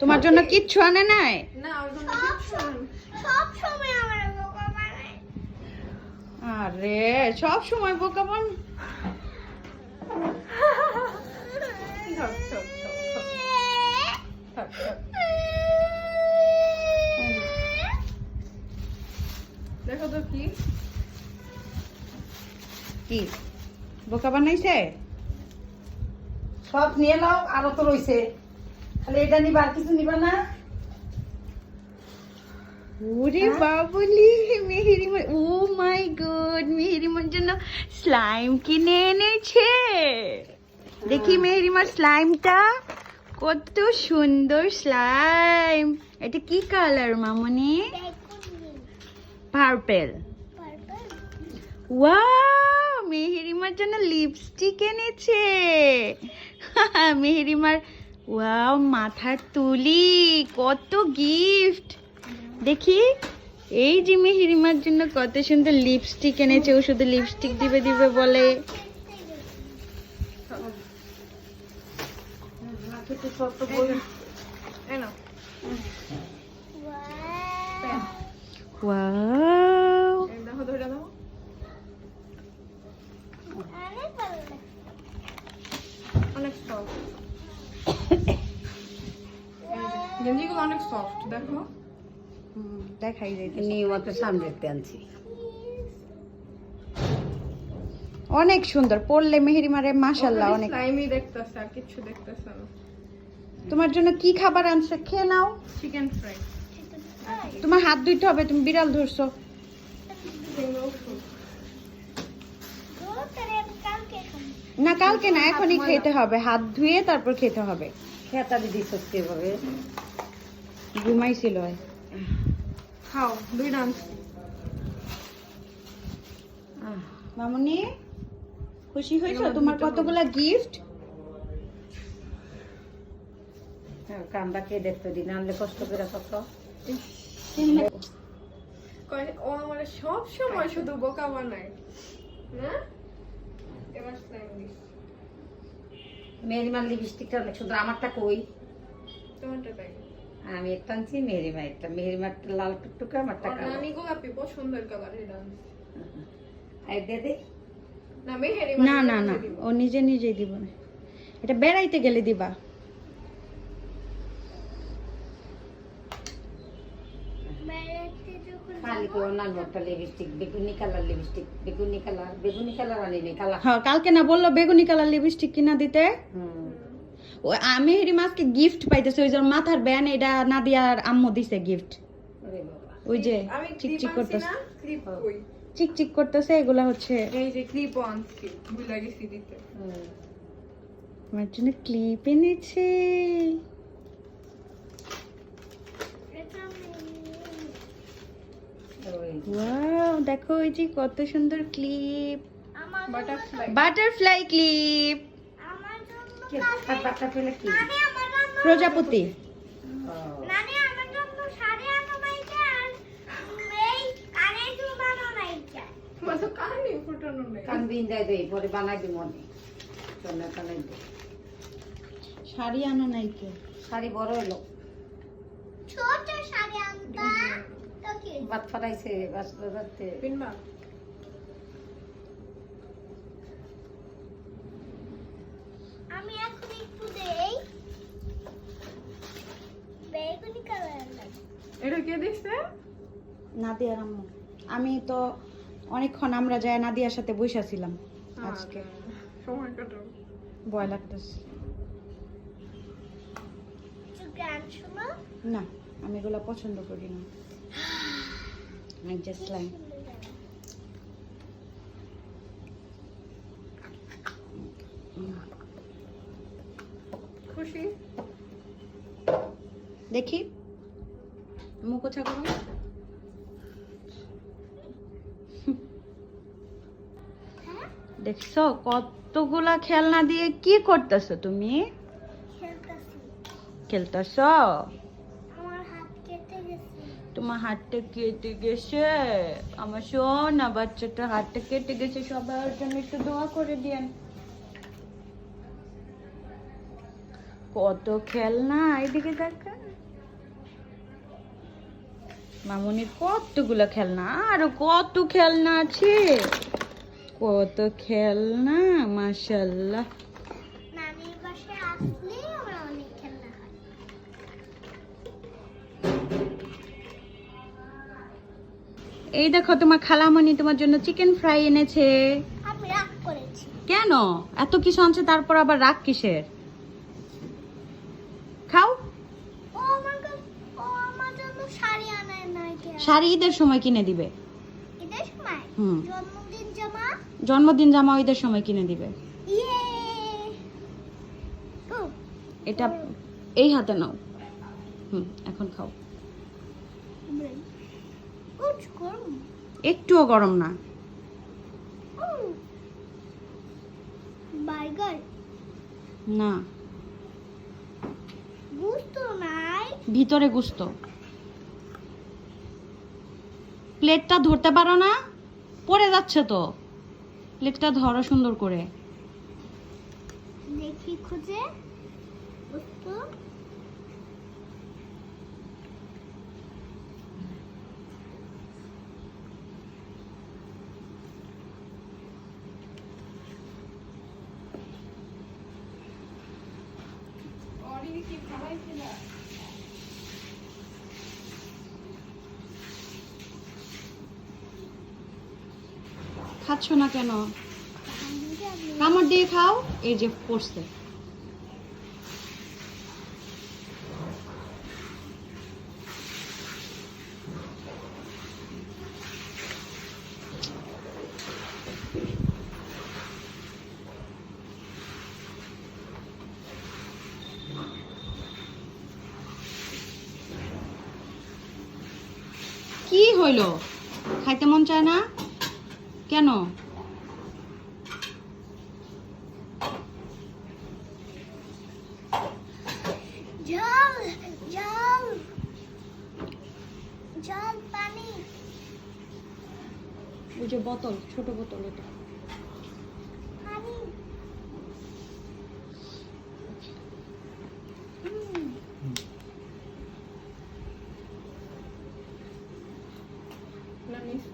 তোমার জন্য কিচ্ছু আনে নাই? না ওর জন্য কিচ্ছু সব সময় আমার বোকা বানায়। আরে সব সময় বোকা বান। দেখো তো কি। কি? বোকা বানাইছে? সব নিয়ে নাও আরও তো রয়েছে খালি এটা নিবা আর কিছু নিবা না? ওরে বাবুলি মেহেরিমা ও মাই গড মেহেরিমার জন্য স্লাইম কিনে এনেছে। দেখি মেহেরিমার স্লাইমটা কত সুন্দর স্লাইম। এটা কি কালার মামনি? পার্পেল। ওয়াও মেহেরিমার জন্য লিপস্টিক এনেছে। মেহেরিমার ওয়াও মাথার তুলি কত গিফট দেখি এই যে মেহেরিমার জন্য কত সুন্দর লিপস্টিক এনেছে ও শুধু লিপস্টিক দিবে দিবে বলে। এই গেঞ্জিগুলো অনেক সফট দেখো। দেখাই নিয়মিত সামনে আনছি অনেক সুন্দর পড়লে মেহেরিমারে মাশাল্লাহ অনেক। দেখতেছে আর কিছু দেখতেছে না। তোমার জন্য কি খাবার আনছে খেয়ে নাও। চিকেন ফ্রাই তোমার হাত ধুইতে হবে তুমি বিড়াল ধরছো। না কালকে না এখনই খেতে হবে। হাত ধুয়ে তারপর খেতে হবে। খেতা দিদি সত্যি ভাবে ঘুমাইছিল খাও দুই ডান্স। মামনি খুশি হয়েছো? তোমার কতগুলা গিফট কান্দা কে দেখতে দিন আনলে কষ্ট করে কত ও আমার সব সময় শুধু বোকা বানায়। না? এবার মেরিমার লিপস্টিকটা অনেক সুন্দর আমারটা কই? তোমারটা তাই আমি একটা আনছি মেরিমা একটা মেরিমারটা লাল টুকটুকে আমারটা কালো গোলাপি পছন্দের কালার দে দে না মেহেরি না না না ও নিজে নিজেই দিব না। এটা বেড়াইতে গেলে দিবা। খালি করে অন্যান্য একটা লিপস্টিক বেগুনি কালার লিপস্টিক বেগুনি কালার বেগুনি কালার আনি কালার। হ্যাঁ কালকে না বলল বেগুনি কালার লিপস্টিক কিনা দিতে? হুম। ও আমি হেরি মাসকে গিফট পাইতেছে ওই যে মাথার ব্যান এটা নাদিয়ার আম্মু দিছে গিফট ওই যে আমি চিক চিক করতেছে। না ক্লিপ কই? চিক চিক করতেছে এগুলা হচ্ছে এই যে ক্লিপ আনছি ভুলে গেছি দিতে। আমার জন্য ক্লিপ এনেছে। ওয়াও দেখো ওই যে কত সুন্দর ক্লিপ বাটারফ্লাই বাটারফ্লাই ক্লিপ কে হাত বাচ্চা পেলে কি প্রজাপতি। মনে শাড়ি আনো নাই। কে শাড়ি বড় হলো। ছোট শাড়ি আনতা তো কি? বাদ ফাটাইছে বাস বাজাতে পিনবা আমি এখন একটু দেই। বেগুনি কালার এটা কে দিছে? নাদিয়ার আম্মু। আমি তো অনেকক্ষণ আমরা যাই নাদিয়ার সাথে বসেছিলাম আজকে। সময় কাটাও। ভয় লাগতেছে। না আমি এগুলো পছন্দ করি না। আমি জাস্ট লাইক খুশি? দেখি। মুখ ওছা করো দেখছ কতগুলা খেলনা দিয়ে কি করতেছো তুমি? খেলতেছি? তোমার হাতটা কেটে গেছে? আমার সোনা বাচ্চাটা হাতটা কেটে গেছে। সবার জন্য একটু দোয়া করে দিয়েন। কত খেলনা এদিকে দেখা মামুনির কতগুলো খেলনা আরও কত খেলনা আছে। কত খেলনা হয়। এই দেখো তোমার খালামণি তোমার জন্য চিকেন ফ্রাই এনেছে। আমি রাগ করেছি। কেন? এত কিছু আনছে তারপর আবার রাগ কিসের খাও ও আমার কাছে ও আমার জন্য শাড়ি আনায় নাই কেন শাড়ি ঈদের সময় কিনে দিবে। ঈদের সময়? হুম। জন্মদিন জামা? জন্মদিন জামা ঈদের সময় কিনে দিবে। ইয়ে! এটা এই হাতে নাও। হুম এখন খাও। একটুও গরম না। বার্গার? না। নাই? ভিতরে গুস্ত। প্লেটটা ধরতে পারো না? পড়ে যাচ্ছে তো। প্লেটটা ধরো সুন্দর করে। দেখি খুঁজে। বুঝতো খাচ্ছ না কেন? কামড় দিয়ে খাও, এই যে পড়ছে। কি হইল? খাইতে মন চায় না? কেন? জল জল জল পানি। ওই যে বোতল ছোট বোতল এটা। না মিস